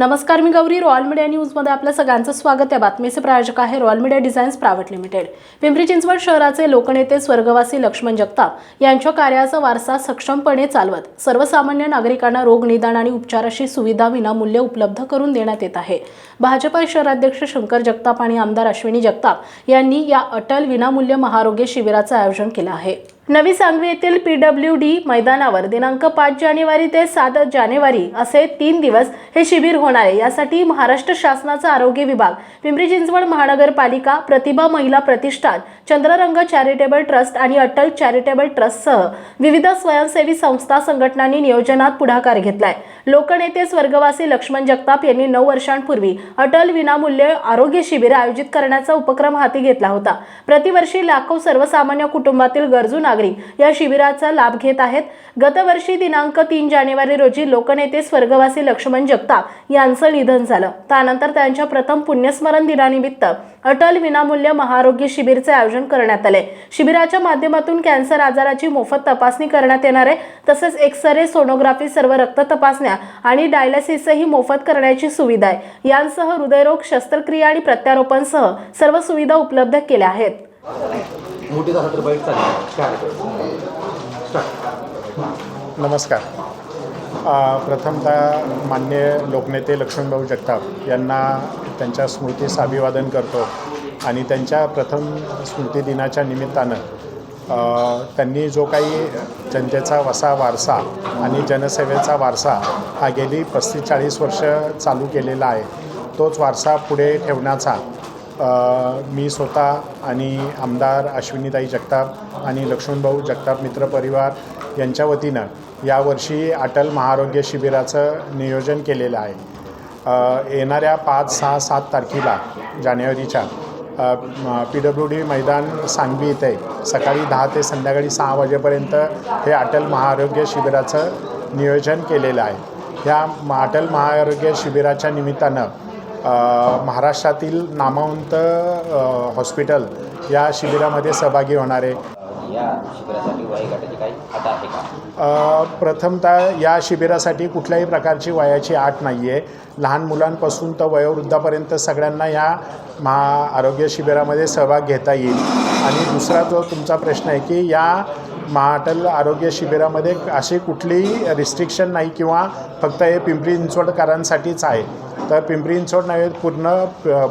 नमस्कार मी Gauri. Royal media न्यूजमध्ये आपलं सगळ्यांचं स्वागत. आहे बातमीचे प्रायोजक आहे royal media designs private limited. Pimpri Chinchwad शहराचे लोकनेते स्वर्गवासी लक्ष्मण जगताप यांच्या कार्याचा वारसा सक्षमपणे चालवत सर्वसामान्य नागरिकांना रोग निदान आणि उपचाराशी सुविधा विनामूल्य उपलब्ध करून देण्यात येत आहे. भाजप शहराध्यक्ष शंकर जगताप आणि आमदार अश्विनी जगताप यांनी या अटल विनामूल्य महारोग्य शिबिराचं आयोजन केलं आहे. नवी सांगवी येथील पी डब्ल्यू डी मैदानावर दिनांक पाच जानेवारी ते सात जानेवारी असे तीन दिवस हे शिबिर होणार आहे. यासाठी महाराष्ट्र शासनाचा आरोग्य विभाग पिंपरी चिंचवड महानगरपालिका प्रतिभा महिला प्रतिष्ठान चंद्ररंग चॅरिटेबल ट्रस्ट आणि अटल चॅरिटेबल ट्रस्टसह विविध स्वयंसेवी संस्था संघटनांनी नियोजनात पुढाकार घेतलाय. लोकनेते स्वर्गवासी लक्ष्मण जगताप यांनी नऊ वर्षांपूर्वी अटल विनामूल्य आरोग्य शिबिर आयोजित करण्याचा उपक्रम हाती घेतला होता. प्रतिवर्षी लाखो सर्वसामान्य कुटुंबातील गरजू नागरिक या शिबिराचा लाभ घेत आहेत. गतवर्षी दिनांक तीन जानेवारी रोजी लोकनेते स्वर्गवासी लक्ष्मण जगताप यांचं निधन झालं. त्यानंतर त्यांच्या प्रथम पुण्यस्मरण दिनानिमित्त अटल विनामूल्य महाआरोग्य शिबिरचे आयोजन करण्यात आले. शिबिराच्या माध्यमातून कॅन्सर आजाराची मोफत तपासणी करण्यात येणार आहे. तसेच एक्सरे सोनोग्राफी सर्व रक्त तपासण्या आणि डायलिसिसही मोफत करण्याची सुविधा आहे. यांसह हृदयरोग शस्त्रक्रिया आणि प्रत्यारोपणसह सर्व सुविधा उपलब्ध केल्या आहेत. नमस्कार. प्रथमतः मान्य लोकनेते लक्ष्मणभाऊ जगताप यांना त्यांच्या स्मृतीस अभिवादन करतो. आणि त्यांच्या प्रथम स्मृतिदिनाच्या निमित्तानं त्यांनी जो काही जनतेचा वसा वारसा आणि जनसेवेचा वारसा हा गेली पस्तीस चाळीस वर्ष चालू केलेला आहे तोच वारसा पुढे ठेवण्याचा मी स्वतः आणि आमदार अश्विनीताई जगताप आणि लक्ष्मणभाऊ जगताप मित्र परिवार यांच्या वतीनं यावर्षी अटल महाआरोग्य शिबिराचं नियोजन केलेलं आहे. येणाऱ्या पाच सहा सात तारखेला जानेवारीच्या पी डब्ल्यू डी मैदान सांगवी इथे सकाळी दहा ते संध्याकाळी सहा वाजेपर्यंत हे अटल महाआरोग्य शिबिराचं नियोजन केलेलं आहे. ह्या अटल महाआरोग्य शिबिराच्या निमित्तानं महाराष्ट्रातील नामवंत हॉस्पिटल या शिबिरामध्ये सहभागी होणारे या शिबिरासाठी काही अट आहे का? प्रथमतः या शिबिरासाठी कुठल्याही प्रकारची वयाची आट नाही आहे लहान मुलांपासून तर वयोवृद्धापर्यंत सगळ्यांना या महा आरोग्य शिबिरामध्ये सहभाग घेता येईल. आणि दुसरा जो तुमचा प्रश्न आहे की या महाअटल आरोग्य शिबिरामध्ये अशी कुठलीही रिस्ट्रिक्शन नाही किंवा फक्त हे पिंपरी चिंचवडकरांसाठीच आहे. तर पिंपरी चिंचवड नव्हे पूर्ण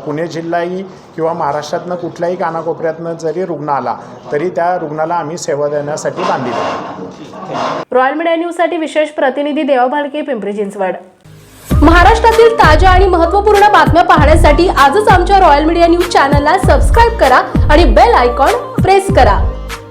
पुणे जिल्हाही किंवा महाराष्ट्रातनं कुठल्याही कानाकोपऱ्यातनं जरी रुग्ण आला तरी त्या रुग्णाला आम्ही सेवा देण्यासाठी बांधील रॉयल मीडिया न्यूजसाठी विशेष प्रतिनिधी देवा भालके पिंपरी चिंचवड. महाराष्ट्रातील ताज्या आणि महत्त्वपूर्ण बातम्या पाहण्यासाठी आजच आमच्या रॉयल मीडिया न्यूज चॅनलला सबस्क्राईब करा आणि बेल आयकॉन प्रेस करा.